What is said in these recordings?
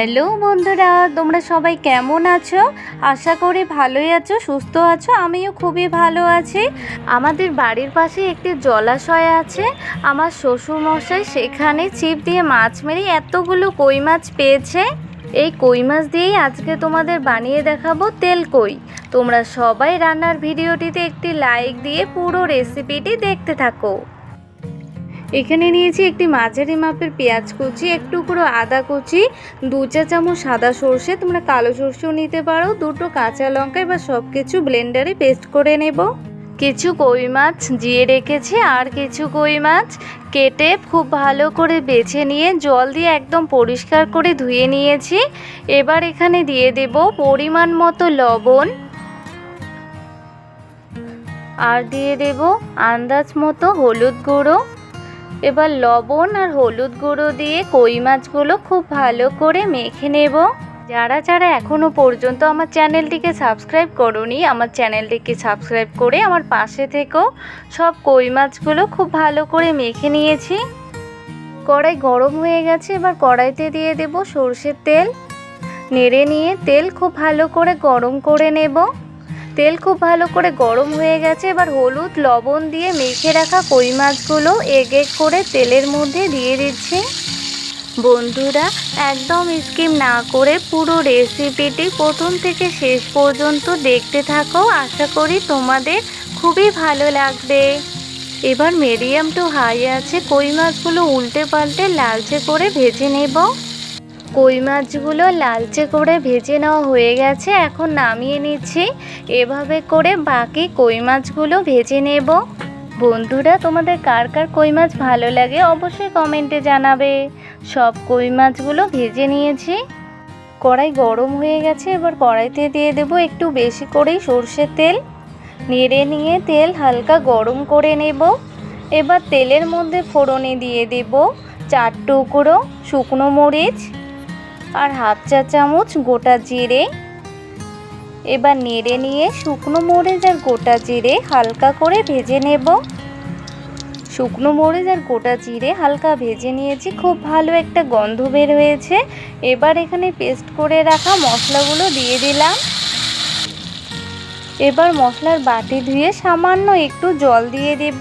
Hello বন্ধুরা, তোমরা সবাই কেমন আছো? আশা করি ভালোই আছো, সুস্থ আছো, আমিও খুবই ভালো আছি। আমাদের বাড়ির পাশে একটি জলাশয় আছে। আমার শ্বশুরমশাই সেখানে ছিপ দিয়ে মাছ মেরে এতগুলো কই মাছ পেয়েছে। এই কই মাছ দিয়েই আজকে তোমাদের বানিয়ে দেখাবো তেল কই। তোমরা সবাই রান্নার ভিডিওটিতে একটি লাইক দিয়ে পুরো রেসিপিটি দেখতে থাকো। এখানে নিয়েছি একটি মাঝারি মাপের পেঁয়াজ কুচি এক টুকরো আদা কুচি, দু চা চামচ সাদা সর্ষে, তোমরা কালো সর্ষেও নিতে পারো, দুটো কাঁচা লঙ্কা, এবার সব কিছু ব্লেন্ডারে পেস্ট করে নেব। কিছু কই মাছ জিয়ে রেখেছি, আর কিছু কই মাছ কেটে খুব ভালো করে বেছে নিয়ে জল দিয়ে একদম পরিষ্কার করে ধুয়ে নিয়েছি। এবার এখানে দিয়ে দেব পরিমাণ মতো লবণ। আর দিয়ে দেব আন্দাজ মতো হলুদ গুঁড়ো। এবার লবণ আর হলুদ গুঁড়ো দিয়ে কই মাছগুলো খুব ভালো করে মেখে নেব। যারা যারা এখনও পর্যন্ত আমার চ্যানেলটিকে সাবস্ক্রাইব করনি, আমার চ্যানেলটিকে সাবস্ক্রাইব করে আমার পাশে থেকেও সব কই মাছগুলো খুব ভালো করে মেখে নিয়েছি। কড়াই গরম হয়ে গেছে, এবার কড়াইতে দিয়ে দেব সর্ষের তেল। নেড়ে নিয়ে তেল খুব ভালো করে গরম করে নেব। তেল খুব ভালো করে গরম হয়ে গেছে, এবার হলুদ, লবণ দিয়ে মেখে রাখা কই মাছগুলো এক এক করে তেলের মধ্যে দিয়ে দিচ্ছি। বন্ধুরা, একদম স্কিম না করে পুরো রেসিপিটি প্রথম থেকে শেষ পর্যন্ত দেখতে থাকো, আশা করি তোমাদের খুবই ভালো লাগবে। এবার মিডিয়াম টু হাই আছে, কই মাছগুলো উল্টে পাল্টে লালচে করে ভেজে নেব। কই মাছগুলো লালচে করে ভেজে নেওয়া হয়ে গেছে, এখন নামিয়ে নিচ্ছি। এভাবে করে বাকি কই মাছগুলো ভেজে নেব। বন্ধুরা, তোমাদের কার কার কই মাছ ভালো লাগে অবশ্যই কমেন্টে জানাবে। সব কই মাছগুলো ভেজে নিয়েছি। কড়াই গরম হয়ে গেছে, এবার কড়াইতে দিয়ে দেব একটু বেশি করেই সর্ষের তেল। নেড়ে নিয়ে তেল হালকা গরম করে নেব। এবার তেলের মধ্যে ফোড়নে দিয়ে দেব চার টুকরো শুকনো মরিচ আর হাফ চা চামচ গোটা জিরে। এবার নেড়ে নিয়ে শুকনো মরিচ আর গোটা জিরে হালকা করে ভেজে নেব। শুকনো মরিচ আর গোটা জিরে হালকা ভেজে নিয়েছি, খুব ভালো একটা গন্ধ বের হয়েছে। এবার এখানে পেস্ট করে রাখা মশলাগুলো দিয়ে দিলাম। এবার মশলার বাটি ধুয়ে সামান্য একটু জল দিয়ে দেব।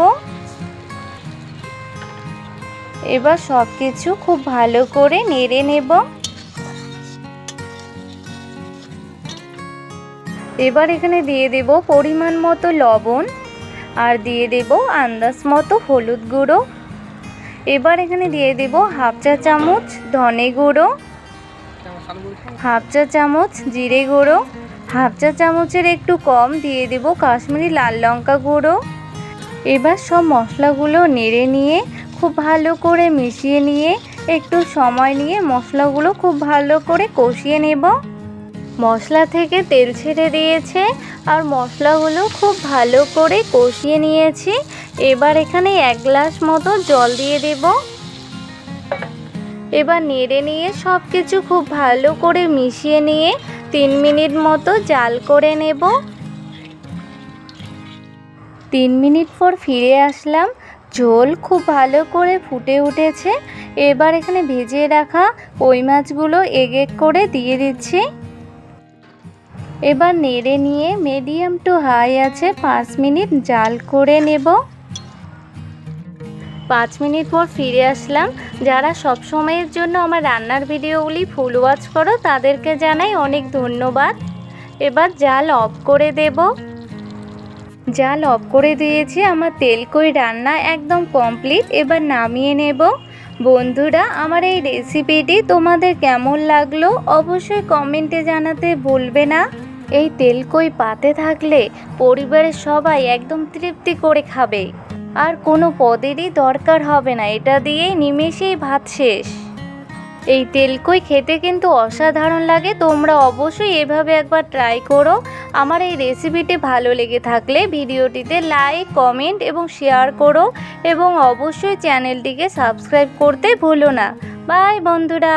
এবার সব কিছু খুব ভালো করে নেড়ে নেব। এবার এখানে দিয়ে দেব পরিমাণ মতো লবণ আর দিয়ে দেব আন্দাজ মতো হলুদ গুঁড়ো। এবার এখানে দিয়ে দেব হাফ চা চামচ ধনে গুঁড়ো, হাফ চা চামচ জিরে গুঁড়ো, হাফ চা চামচের একটু কম দিয়ে দেব কাশ্মীরি লাল লঙ্কা গুঁড়ো। এবার সব মশলাগুলো নেড়ে নিয়ে খুব ভালো করে মিশিয়ে নিয়ে একটু সময় নিয়ে মশলাগুলো খুব ভালো করে কষিয়ে নেব। মশলা থেকে তেল ছেড়ে দিয়েছে আর মশলাগুলো খুব ভালো করে কষিয়ে নিয়েছি। এবার এখানে এক গ্লাস মতো জল দিয়ে দেব। এবার নেড়ে নিয়ে সব কিছু খুব ভালো করে মিশিয়ে নিয়ে তিন মিনিট মতো জাল করে নেব। তিন মিনিট পর ফিরে আসলাম। ঝোল খুব ভালো করে ফুটে উঠেছে। এবার এখানে ভেজে রাখা কই মাছগুলো এক এক করে দিয়ে দিচ্ছি। এবার নেড়ে নিয়ে মিডিয়াম টু হাই আছে, পাঁচ মিনিট জাল করে নেব। পাঁচ মিনিট পর ফিরে আসলাম। যারা সব সময়ের জন্য আমার রান্নার ভিডিওগুলি ফুল ওয়াচ করো, তাদেরকে জানাই অনেক ধন্যবাদ। এবার জাল অফ করে দেব। জাল অফ করে দিয়েছি, আমার তেলকই রান্না একদম কমপ্লিট এবার নামিয়ে নেব। বন্ধুরা, আমার এই রেসিপিটি তোমাদের কেমন লাগল? অবশ্যই কমেন্টে জানাতে ভুলবে না। এই তেলকই পাতে থাকলে পরিবারের সবাই একদম তৃপ্তি করে খাবে। আর কোনো পদেরই দরকার হবে না, এটা দিয়েই নিমেষেই ভাত শেষ। এই তেলকই খেতে কিন্তু অসাধারণ লাগে, তোমরা অবশ্যই এভাবে একবার ট্রাই করো। আমার এই রেসিপিটি ভালো লেগে থাকলে ভিডিওটিতে লাইক কমেন্ট এবং শেয়ার করো এবং অবশ্যই চ্যানেলটিকে সাবস্ক্রাইব করতে ভুলো না। বাই বন্ধুরা!